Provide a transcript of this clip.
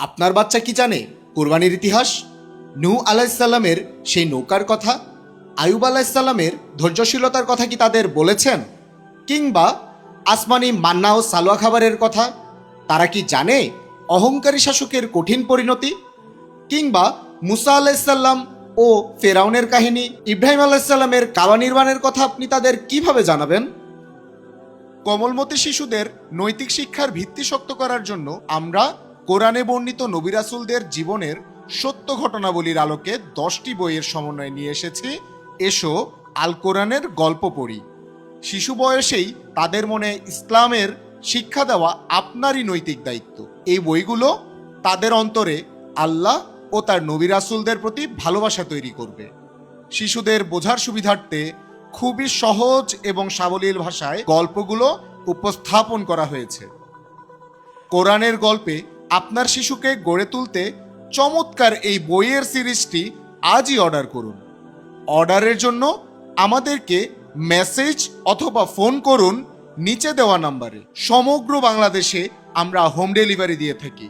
আপনার বাচ্চা কি জানে? কোরবানির ইতিহাস? নূ আলাইসাল্লামের সেই নৌকার কথা? আয়ুব আলাইসাল্লামের ধৈর্যশীলতার কথা কি তাদের বলেছেন? কিংবা আসমানি মান্না ও সালোয়া খাবারের কথা? তারা কি জানে অহংকারী শাসকের কঠিন পরিণতি? কিংবা মুসা আলাইসাল্লাম ও ফেরাউনের কাহিনী, ইব্রাহিম আলাইসাল্লামের কাবা নির্মাণের কথা আপনি তাদের কীভাবে জানাবেন? কোমলমতি শিশুদের নৈতিক শিক্ষার ভিত্তি শক্ত করার জন্য আমরা কোরআনে বর্ণিত নবিরাসুলদের জীবনের সত্য ঘটনাবলীর আলোকে দশটি বইয়ের সমন্বয় নিয়ে এসেছি। এসো, আল কোরআনের গল্প পড়ি। শিশু বয়সেই তাদের মনে ইসলামের শিক্ষা দেওয়া আপনারই নৈতিক দায়িত্ব। এই বইগুলো তাদের অন্তরে আল্লাহ ও তার নবিরাসুলদের প্রতি ভালোবাসা তৈরি করবে। শিশুদের বোঝার সুবিধার্থে খুবই সহজ এবং সাবলীল ভাষায় গল্পগুলো উপস্থাপন করা হয়েছে। কোরআনের গল্পে আপনার শিশুকে গড়ে তুলতে চমৎকার এই বইয়ের সিরিজটি আজই অর্ডার করুন। অর্ডারের জন্য আমাদেরকে মেসেজ অথবা ফোন করুন। নিচে দেওয়া নাম্বারে সমগ্র বাংলাদেশে আমরা হোম ডেলিভারি দিয়ে থাকি।